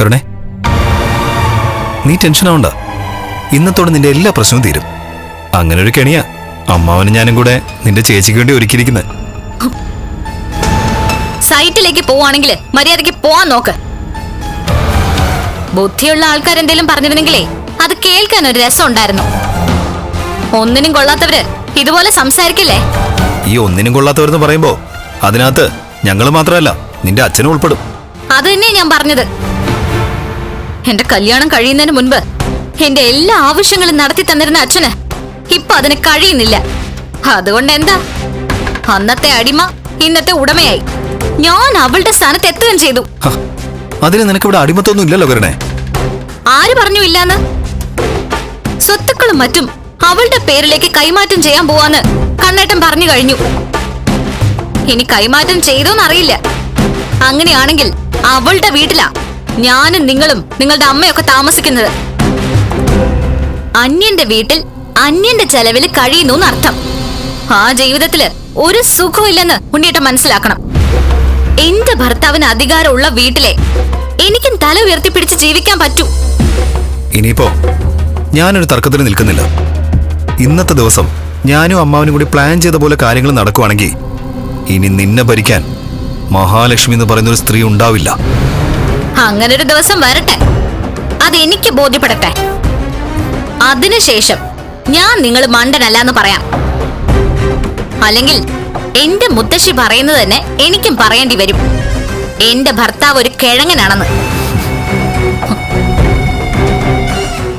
കരുണേ. നീ ടെൻഷൻ ആവണ്ട. ഇന്നത്തോടെ നിന്റെ എല്ലാ പ്രശ്നവും തീരും. അങ്ങനെ ഒരു കെണിയാ. അമ്മാവനും ഞാനും കൂടെ നിന്റെ ചേച്ചിക്ക് വേണ്ടി ഒരുക്കിയിരിക്കുന്നത് സൈറ്റിലേക്ക് പോവാണെങ്കിൽ മര്യാദയ്ക്ക് പോവാൻ നോക്ക്. ബുദ്ധിയുള്ള ആൾക്കാരെന്തേലും പറഞ്ഞിരുന്നെങ്കിലേ അത് കേൾക്കാൻ ഒരു രസം ഉണ്ടായിരുന്നു. ഒന്നിനും കൊള്ളാത്തവര് ഇതുപോലെ സംസാരിക്കില്ലേ? ഈ ഒന്നിനും കൊള്ളാത്തവരെന്ന് പറയുമ്പോ അതിനകത്ത് ഞങ്ങൾ മാത്രമല്ല നിന്റെ അച്ഛനും ഉൾപ്പെടും. അത് തന്നെയാ ഞാൻ പറഞ്ഞത്. എന്റെ കല്യാണം കഴിയുന്നതിന് മുൻപ് എന്റെ എല്ലാ ആവശ്യങ്ങളും നടത്തി തന്നിരുന്ന അച്ഛന് ഇപ്പൊ അതിന് കഴിയുന്നില്ല. അതുകൊണ്ട് എന്താ? അന്നത്തെ അടിമ ഇന്നത്തെ ഉടമയായി. ഞാൻ അവളുടെ സ്ഥാനത്ത് എത്തുകയും ചെയ്തു. അതിന് നിനക്ക് ഇവിടെ അടിമത്തൊന്നും ഇല്ലല്ലോ കരുണേ. ആര് പറഞ്ഞു ഇല്ലാന്ന്? സ്വത്തുക്കളും മറ്റും അവളുടെ പേരിലേക്ക് കൈമാറ്റം ചെയ്യാൻ പോവാന്ന് കണ്ണേട്ടൻ പറഞ്ഞു കഴിഞ്ഞു. ഇനി കൈമാറ്റം ചെയ്തോന്നറിയില്ല. അങ്ങനെയാണെങ്കിൽ അവളുടെ വീട്ടിലാ ഞാനും നിങ്ങളും നിങ്ങളുടെ അമ്മയൊക്കെ താമസിക്കുന്നത്. അന്യന്റെ വീട്ടിൽ അന്യന്റെ ചെലവിൽ കഴിയുന്നു എന്നർത്ഥം. ആ ജീവിതത്തിൽ ഒരു സുഖമില്ലെന്ന് ഉണ്ണിയേട്ട മനസ്സിലാക്കണം. എന്റെ ഭർത്താവിന് അധികാരമുള്ള വീട്ടിലെ എനിക്കും തല ഉയർത്തിപ്പിടിച്ച് ജീവിക്കാൻ പറ്റൂ. ഇനിയിപ്പോ ഞാനൊരു തർക്കത്തിന് നിൽക്കുന്നില്ല. ഇന്നത്തെ ദിവസം ഞാനും അമ്മാവനും കൂടി പ്ലാൻ ചെയ്ത പോലെ കാര്യങ്ങൾ നടക്കുവാണെങ്കിൽ ഇനി നിന്നെ ഭരിക്കാൻ മഹാലക്ഷ്മി എന്ന് പറയുന്നൊരു സ്ത്രീ ഉണ്ടാവില്ല. അങ്ങനെ ഒരു ദിവസം വരട്ടെ. അതെനിക്ക് ബോധ്യപ്പെടട്ടെ. അതിനുശേഷം ഞാൻ നിങ്ങൾ മണ്ടനല്ല എന്ന് പറയാം. അല്ലെങ്കിൽ എന്റെ മുത്തശ്ശി പറയുന്നത് തന്നെ എനിക്കും പറയേണ്ടി വരും. എന്റെ ഭർത്താവ് ഒരു കിഴങ്ങനാണെന്ന്.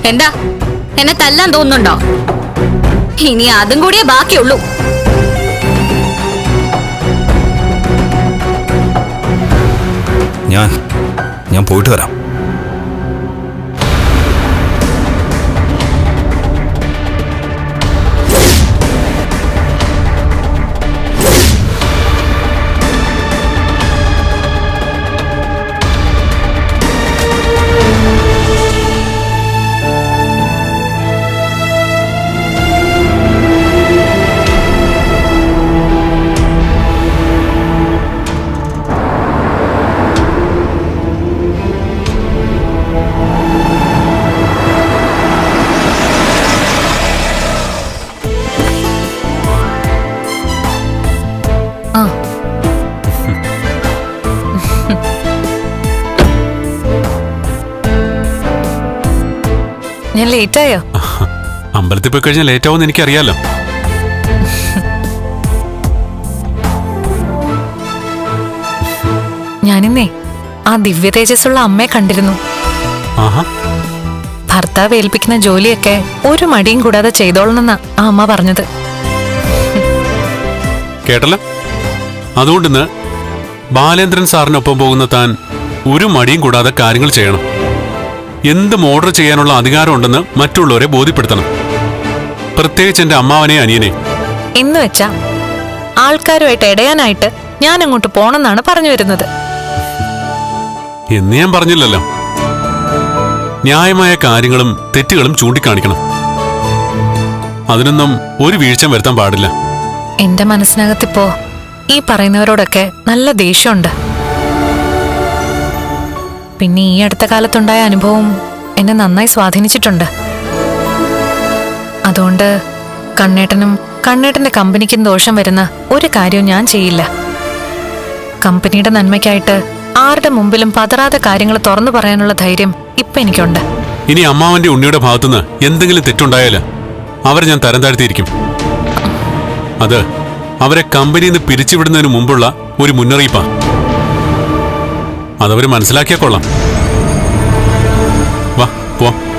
എന്താ? എന്നെ തല്ലാൻ തോന്നുന്നുണ്ടോ? ഇനി അതും കൂടിയേ ബാക്കിയുള്ളൂ. ഞാൻ ഞാൻ പോയിട്ട് വരാം. ഞാൻ ലേറ്റായോ? അമ്പലത്തിൽ പോയി കഴിഞ്ഞാൽ ലേറ്റ് ആവുമെന്ന് എനിക്കറിയാലോ. ഞാനിന്നേ ആ ദിവ്യ തേജസ്സുള്ള അമ്മയെ കണ്ടിരുന്നു. ഭർത്താവ് ഏൽപ്പിക്കുന്ന ജോലിയൊക്കെ ഒരു മടിയും കൂടാതെ ചെയ്തോളണമെന്നാ ആ അമ്മ പറഞ്ഞത്. കേട്ടല്ലോ? അതുകൊണ്ടിന്ന് ബാലേന്ദ്രൻ സാറിനൊപ്പം പോകുന്ന താൻ ഒരു മടിയും കൂടാതെ കാര്യങ്ങൾ ചെയ്യണം. എന്തും ഓർഡർ ചെയ്യാനുള്ള അധികാരമുണ്ടെന്ന് മറ്റുള്ളവരെ ബോധ്യപ്പെടുത്തണം. പ്രത്യേകിച്ച് എന്റെ അമ്മാവനെ അനിയനെ എന്ന് വെച്ചാ ആൾക്കാരുമായിട്ട് ഇടയാനായിട്ട് ഞാൻ അങ്ങോട്ട് പോണെന്നാണ് പറഞ്ഞു വരുന്നത്. എന്ന് ഞാൻ പറഞ്ഞില്ലല്ലോ. ന്യായമായ കാര്യങ്ങളും തെറ്റുകളും ചൂണ്ടിക്കാണിക്കണം. അതിനൊന്നും ഒരു വീഴ്ച വരുത്താൻ പാടില്ല. എന്റെ മനസ്സിനകത്തിപ്പോ ഈ പറയുന്നവരോടൊക്കെ നല്ല ദേഷ്യമുണ്ട്. പിന്നെ ഈ അടുത്ത കാലത്തുണ്ടായ അനുഭവം എന്നെ നന്നായി സ്വാധീനിച്ചിട്ടുണ്ട്. അതുകൊണ്ട് കണ്ണേട്ടനും കണ്ണേട്ടന്റെ കമ്പനിക്കും ദോഷം വരുന്ന ഒരു കാര്യവും ഞാൻ ചെയ്യില്ല. കമ്പനിയുടെ നന്മയ്ക്കായിട്ട് ആരുടെ മുമ്പിലും പതറാതെ കാര്യങ്ങൾ തുറന്നു പറയാനുള്ള ധൈര്യം ഇപ്പൊ എനിക്കുണ്ട്. ഇനി അമ്മാവന്റെ ഉണ്ണിയുടെ ഭാഗത്തുനിന്ന് എന്തെങ്കിലും തെറ്റുണ്ടായാൽ അവരെ ഞാൻ തരം താഴ്ത്തിയിരിക്കും. അത് അവരെ കമ്പനിയിൽ നിന്ന് പിരിച്ചുവിടുന്നതിന് മുമ്പുള്ള ഒരു മുന്നറിയിപ്പാ. അതവര് മനസ്സിലാക്കിയാ കൊള്ളാം വാ ഉം.